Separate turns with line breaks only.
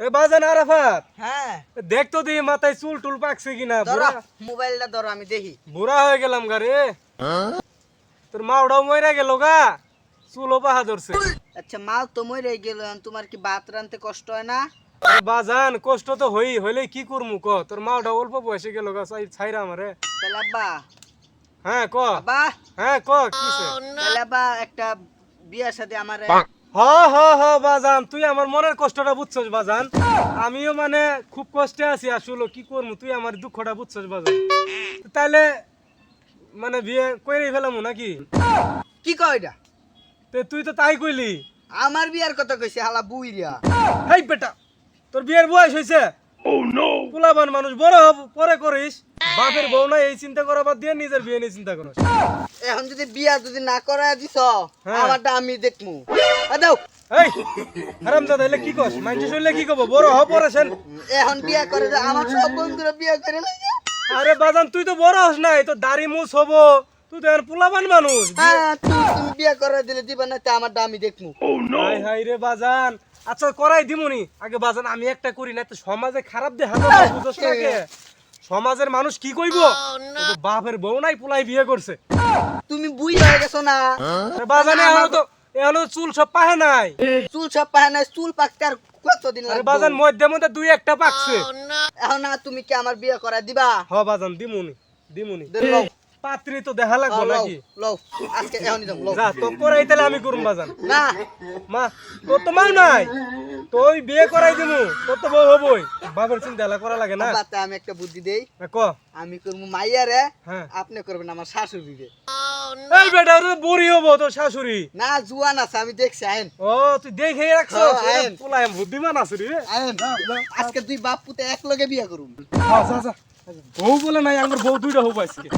এ বাজান আরাফাত।
হ্যাঁ।
দেখ তো দি মাথায় চুল টুল পাকছে কিনা বুড়া।
মোবাইলটা ধরো আমি দেখি।
বুড়া হয়ে গেলাম গা রে। তোর মাওড়াও মইরা গেল গা। চুলও পাহা ধরছে।
আচ্ছা মাল তো মরে গেল তোমার কি ভাত রানতে কষ্ট হয় না?
বাজান কষ্ট তো হই হইলে কি করমু ক? তোর মাওটা অল্প বয়সে গেল গা চাই ছাইরা আমারে।
তাহলে আব্বা।
হ্যাঁ ক।
আব্বা।
হ্যাঁ ক কিসে?
তাহলে আব্বা একটা বিয়ার সাথে আমার
হ হ হ বাজান তুই আমার মনের কষ্টটা বুঝছস বাজান। আমিও মানে খুব কষ্টে আছি আসলে কি করব তুই আমার দুঃখটা বুঝছস বাজান। তাহলে মানে বিয়ে কইরে ফেলামু নাকি?
কি কয় এটা?
তে তুই তো তাই কইলি।
আমার বিয়ার কথা কইছে হালা বুইরা।
হেই বেটা তোর বিয়ের বয়স হয়েছে পোলাবান মানুষ বড় হব পরে করিস। বাপের বউ না এই চিন্তা করা বাদ দিয়ে নিজের বিয়ে নিয়ে চিন্তা করিস।
এখন যদি বিয়া যদি না করা দিছ
হ্যাঁ।
আমারটা আমি দেখমু। দাও।
এই হারাম দাদা এলে কি কস? মাইন্ডে শুনলে কি কব বড় হ সেন।
এখন বিয়া করে যে আমার সব বন্ধুরা বিয়া করে
আরে বাজান তুই তো বড় হস নাই তো দাড়ি মুছ হব। তুই তো পোলাবান মানুষ।
হ্যাঁ তুমি তুমি বিয়া করে দিলে দিবা না তা আমারটা আমি দেখমু।
হাই হাই রে বাজান। আচ্ছা করাই দিমুনি। আগে বাজান আমি একটা করি না তো সমাজে খারাপ দেখা যাবে বুঝছ না সমাজের মানুষ কি কইব? বাপের বউ নাই পোলাই বিয়ে করছে।
তুমি বুই হয়ে গেছো না?
বাজানে এখনও তো তো চুল সব পাহে নাই।
চুল সব পায় না চুল পাকতে আর কতদিন লাগবে?
বাজান মধ্যে মধ্যে দুই একটা পাকছে।
এখন না তুমি কি আমার বিয়ে করা দিবা?
হ বাজান দিমুনি দিমুনি। পাত্রী তো দেখা লাগবো নাকি?
লও আজকে এখনই দাও লও।
যা তো করাই তাহলে আমি করুম বাজান।
না।
মা তোর তো মাও নাই। তুই বিয়ে করাই দিমু তোর তো বউ হবই। বাবার চিন্তা করা লাগে না।
বাতে আমি একটা বুদ্ধি দেই।
ক?
আমি করব মাইয়ারে
হ্যাঁ।
আপনি করবেন আমার শাশুড়ি রে
এই বেটা ওটা বুড়ি হব তোর শাশুড়ি।
না জুয়ান আছে আমি দেখছি আইন।
ও তুই দেখে রাখছ?
হ্যাঁ।
পোলাই বুদ্ধিমান আছে রে।
আইন। আজকে তুই বাপ পুতে এক লগে বিয়া করুম।
যা, যা। বউ বলে নাই আমার বউ দুইটা হব আজকে।